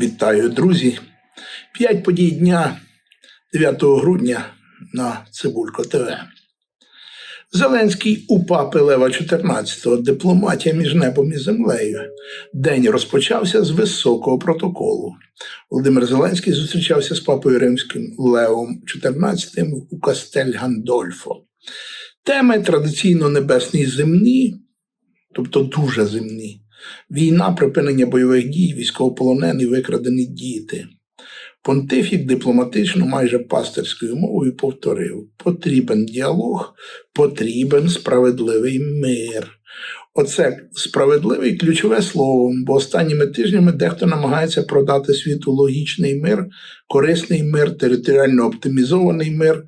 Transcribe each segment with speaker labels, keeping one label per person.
Speaker 1: Вітаю, друзі! П'ять подій дня 9 грудня на Цибулько ТВ. Зеленський у папи Лева 14-го дипломатія між небом і землею. День розпочався з високого протоколу. Володимир Зеленський зустрічався з папою римським Левом XIV у Кастель Гандольфо. Теми традиційно небесні і земні, тобто дуже земні. Війна, припинення бойових дій, військовополонені, викрадені діти. Понтифік дипломатично, майже пастирською мовою повторив: потрібен діалог, потрібен справедливий мир. Оце справедливий ключове слово, бо останніми тижнями дехто намагається продати світу логічний мир, корисний мир, територіально оптимізований мир,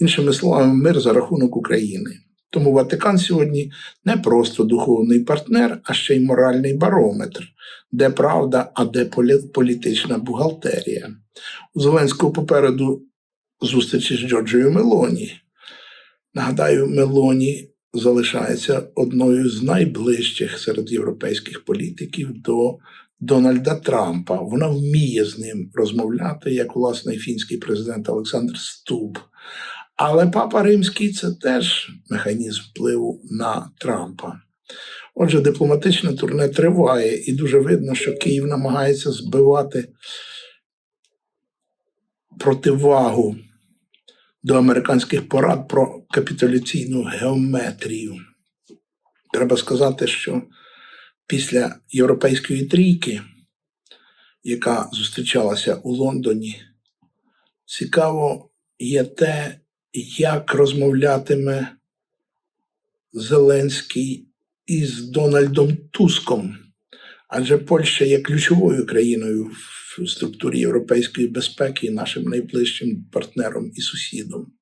Speaker 1: іншими словами, мир за рахунок України. Тому Ватикан сьогодні не просто духовний партнер, а ще й моральний барометр, де правда, а де політична бухгалтерія. У Зеленського попереду зустрічі з Джорджією Мелоні. Нагадаю, Мелоні залишається одною з найближчих серед європейських політиків до Дональда Трампа. Вона вміє з ним розмовляти, як власне фінський президент Олександр Стуб. Але Папа Римський це теж механізм впливу на Трампа. Отже, дипломатичне турне триває, і дуже видно, що Київ намагається збивати противагу до американських порад про капітуляційну геометрію. Треба сказати, що після європейської трійки, яка зустрічалася у Лондоні, цікаво є те, як розмовлятиме Зеленський із Дональдом Туском. Адже Польща є ключовою країною в структурі європейської безпеки і нашим найближчим партнером і сусідом.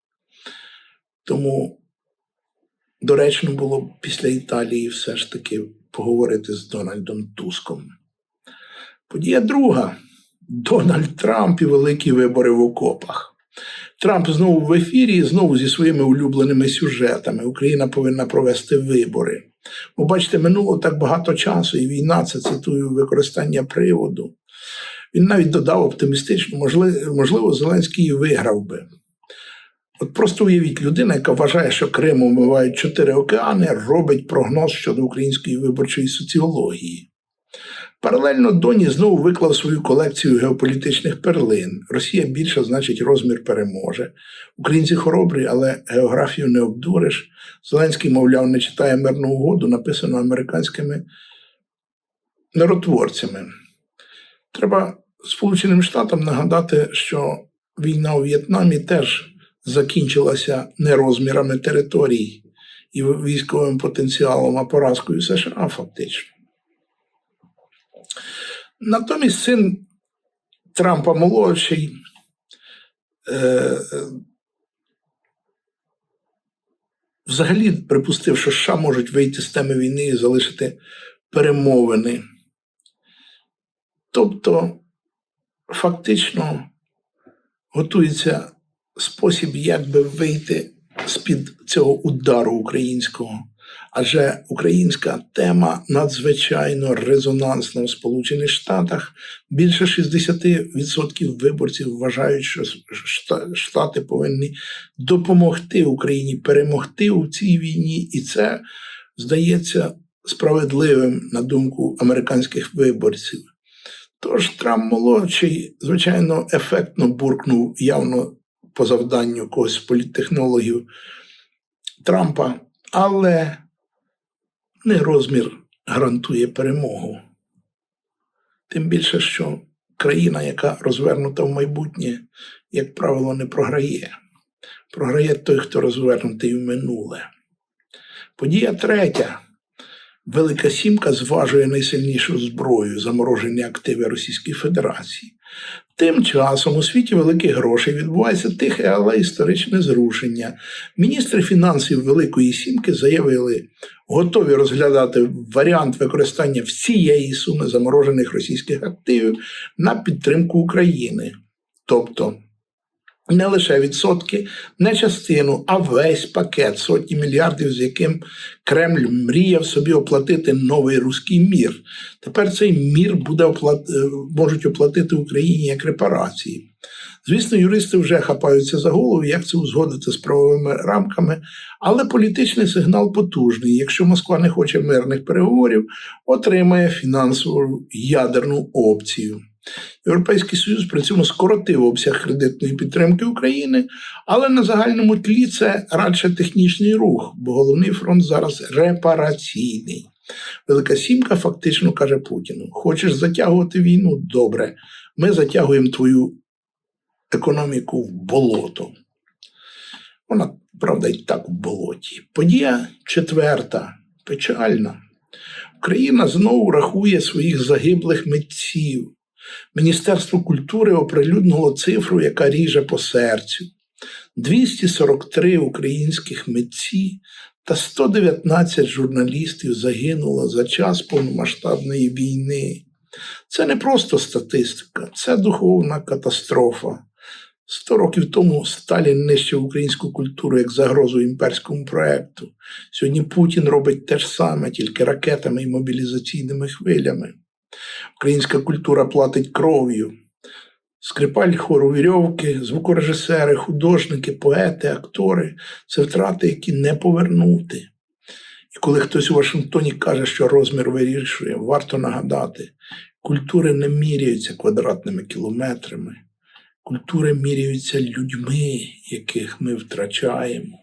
Speaker 1: Тому доречно було б після Італії все ж таки поговорити з Дональдом Туском. Подія друга: Дональд Трамп і великі вибори в окопах. Трамп знову в ефірі, знову зі своїми улюбленими сюжетами. Україна повинна провести вибори. Бо бачите, минуло так багато часу, і війна це цитую використання приводу. Він навіть додав оптимістично, можливо, Зеленський виграв би. От просто уявіть, людина, яка вважає, що Крим омивають чотири океани, робить прогноз щодо української виборчої соціології. Паралельно Доні знову виклав свою колекцію геополітичних перлин. Росія більша, значить, розмір переможе. Українці хоробрі, але географію не обдуриш. Зеленський, мовляв, не читає мирну угоду, написану американськими миротворцями. Треба Сполученим Штатам нагадати, що війна у В'єтнамі теж закінчилася не розмірами територій і військовим потенціалом, а поразкою США фактично. Натомість син Трампа молодший е, взагалі припустив, що США можуть вийти з теми війни і залишити перемовини. Тобто, фактично готується спосіб, як би вийти з-під цього удару українського. Адже українська тема надзвичайно резонансна в Сполучених Штатах. Більше 60% виборців вважають, що Штати повинні допомогти Україні перемогти у цій війні, і це здається справедливим на думку американських виборців. Тож Трамп молодший, звичайно, ефектно буркнув явно по завданню когось з політтехнологів Трампа, але не розмір гарантує перемогу. Тим більше, що країна, яка розвернута в майбутнє, як правило, не програє. Програє той, хто розвернутий в минуле. Подія третя. Велика Сімка зважує найсильнішу зброю заморожені активи Російської Федерації. Тим часом у світі великих грошей відбувається тихе, але історичне зрушення. Міністри фінансів Великої Сімки заявили, готові розглядати варіант використання всієї суми заморожених російських активів на підтримку України. Тобто не лише відсотки, не частину, а весь пакет сотні мільярдів, з яким Кремль мріяв собі оплатити новий руський мір. Тепер цей мір буде оплат... е, можуть оплатити Україні як репарації. Звісно, юристи вже хапаються за голову, як це узгодити з правовими рамками, але політичний сигнал потужний. Якщо Москва не хоче мирних переговорів, отримає фінансову ядерну опцію. Європейський Союз при цьому скоротив обсяг кредитної підтримки України, але на загальному тлі це радше технічний рух, бо головний фронт зараз репараційний. Велика сімка фактично каже Путіну: хочеш затягувати війну? Добре, ми затягуємо твою економіку в болото. Вона, правда, і так в болоті. Подія четверта, печальна. Україна знову рахує своїх загиблих митців. Міністерство культури оприлюднило цифру, яка ріже по серцю. 243 українських митці та 119 журналістів загинуло за час повномасштабної війни. Це не просто статистика, це духовна катастрофа. Сто років тому Сталін нищив українську культуру як загрозу імперському проекту. Сьогодні Путін робить те ж саме, тільки ракетами і мобілізаційними хвилями. Українська культура платить кров'ю. Скрипаль хору вірьовки, звукорежисери, художники, поети, актори це втрати, які не повернути. І коли хтось у Вашингтоні каже, що розмір вирішує, варто нагадати, культури не міряються квадратними кілометрами, культури міряються людьми, яких ми втрачаємо.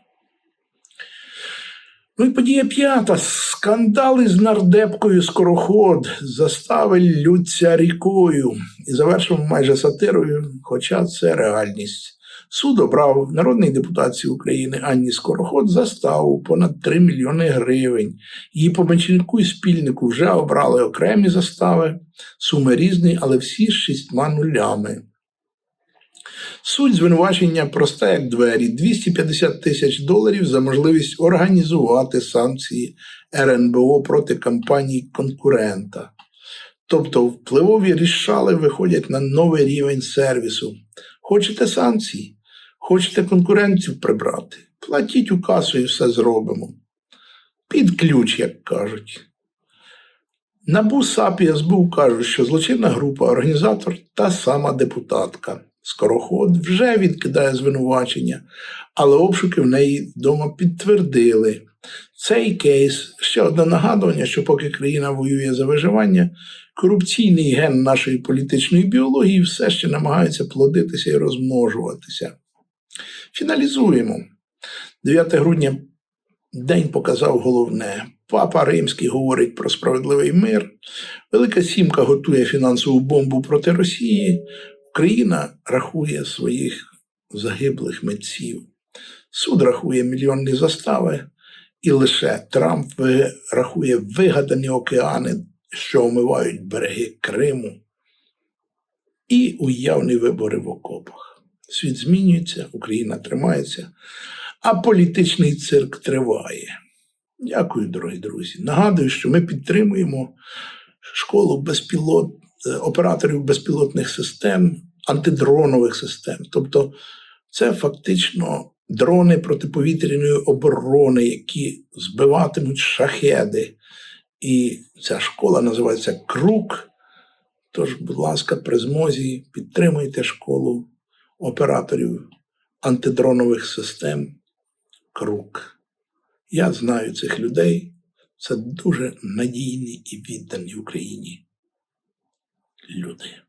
Speaker 1: Ну і подія п'ята. Скандал із нардепкою скороход застави лються рікою і завершив майже сатирою, хоча це реальність. Суд обрав народний депутатці України Анні Скороход заставу понад 3 мільйони гривень. Її помічнику і спільнику вже обрали окремі застави, суми різні, але всі з шістьма нулями. Суть звинувачення проста як двері: 250 тисяч доларів за можливість організувати санкції РНБО проти компаній конкурента. Тобто впливові рішали виходять на новий рівень сервісу. Хочете санкції? Хочете конкуренців прибрати? Платіть у касу і все зробимо. Під ключ, як кажуть. НАБУ САП і СБУ кажуть, що злочинна група, організатор та сама депутатка. Скороход вже відкидає звинувачення, але обшуки в неї вдома підтвердили. Цей кейс ще одне нагадування, що поки країна воює за виживання, корупційний ген нашої політичної біології все ще намагається плодитися і розмножуватися. Фіналізуємо. 9 грудня день показав головне. Папа Римський говорить про справедливий мир. Велика Сімка готує фінансову бомбу проти Росії. Україна рахує своїх загиблих митців. Суд рахує мільйонні застави, і лише Трамп рахує вигадані океани, що омивають береги Криму, і уявні вибори в окопах. Світ змінюється, Україна тримається, а політичний цирк триває. Дякую, дорогі друзі. Нагадую, що ми підтримуємо школу безпілот, е, операторів безпілотних систем, антидронових систем. Тобто, це фактично дрони протиповітряної оборони, які збиватимуть шахеди. І ця школа називається Крук. Тож, будь ласка, при змозі підтримуйте школу операторів антидронових систем Крук. Я знаю цих людей. Це дуже надійні і віддані Україні люди.